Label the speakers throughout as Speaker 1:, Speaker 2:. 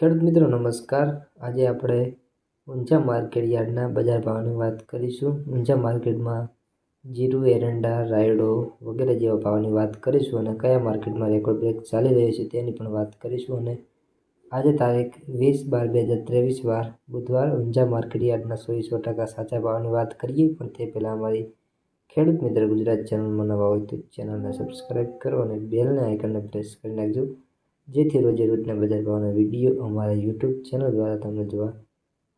Speaker 1: ખેડૂત મિત્રો, નમસ્કાર. આજે આપણે ઊંઝા માર્કેટ યાર્ડના બજાર ભાવની વાત કરીશું. ઊંઝા માર્કેટમાં જીરું, એરંડા, રાયડો વગેરે જેવા ભાવની વાત કરીશું અને કયા માર્કેટમાં રેકોર્ડ બ્રેક ચાલી રહ્યો છે તેની પણ વાત કરીશું. અને આજે તારીખ વીસ બાર બે હજાર ત્રેવીસ વાર બુધવાર ઊંઝા માર્કેટ યાર્ડના સો સો ટકા સાચા ભાવની વાત કરીએ. પણ તે પહેલાં અમારી ખેડૂત મિત્ર ગુજરાત ચેનલમાં નવા હોય તો ચેનલને સબસ્ક્રાઈબ કરો અને બેલના આઇકનને પ્રેસ કરી નાખજો. જેથી રોજે રોજના બજાર ભાવના વીડિયો અમારા યુટ્યુબ ચેનલ દ્વારા તમને જોવા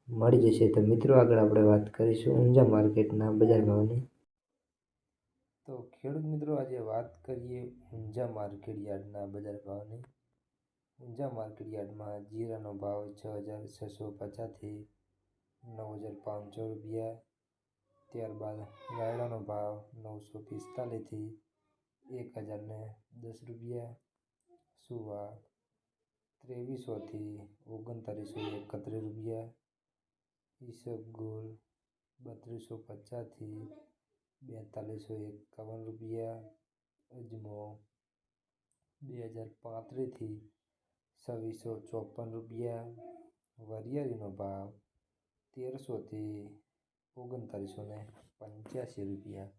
Speaker 1: મળી જશે. તો મિત્રો, આગળ આપણે વાત કરીશું ઊંઝા માર્કેટના બજાર ભાવની. તો ખેડૂત મિત્રો, આજે વાત કરીએ ઊંઝા માર્કેટ યાર્ડના બજાર ભાવની. ઊંઝા માર્કેટ યાર્ડમાં જીરાનો ભાવ છ હજાર છસો પચાસથી નવ હજાર પાંચસો રૂપિયા. ત્યારબાદ રાયડાનો ભાવ નવસો પિસ્તાલીસથી એક હજારને દસ રૂપિયા. સુવા ત્રેવીસોથી ઓગણત્રીસો એકત્રીસ રૂપિયા ઈસબગુલ બત્રીસો પચાસથી બેતાલીસો એકાવન રૂપિયા અજમો બે હજાર પાંત્રીસથી છવ્વીસો ચોપન રૂપિયા વરિયાળીનો ભાવ તેરસોથી ઓગણત્રીસો ને પંચ્યાસી રૂપિયા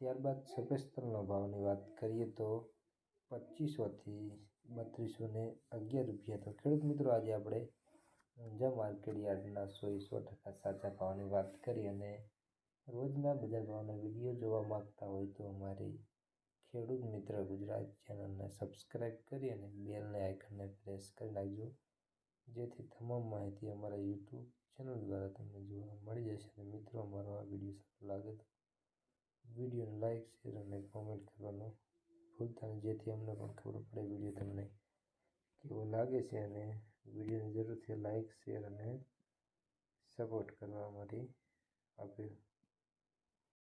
Speaker 1: ત્યારબાદ સફેદ તલનો ભાવની વાત કરીએ તો પચીસોથી બત્રીસો ને અગિયાર રૂપિયા તો ખેડૂત મિત્રો આજે આપણે ઊંઝા માર્કેટ યાર્ડના સો સો ટકા સાચા ભાવની વાત કરી અને રોજના બજાર ભાવના વીડિયો જોવા માગતા હોય તો અમારી ખેડૂત મિત્ર ગુજરાત ચેનલને સબસ્ક્રાઈબ કરી અને બેલને આઇકનને પ્રેસ કરી નાખજો. જેથી તમામ માહિતી અમારા યુટ્યુબ ચેનલ દ્વારા તમને જોવા મળી જશે અને મિત્રો, અમારો આ વીડિયો સારો લાગે તો વિડીયોને લાઇક, શેર અને કોમેન્ટ કરવાનું ભૂલતા જેથી અમને પણ ખબર પડે વીડિયો તમને કેવો લાગે છે અને વિડીયોને જરૂરથી લાઇક શેર અને સપોર્ટ કરવા માટે આપ્યો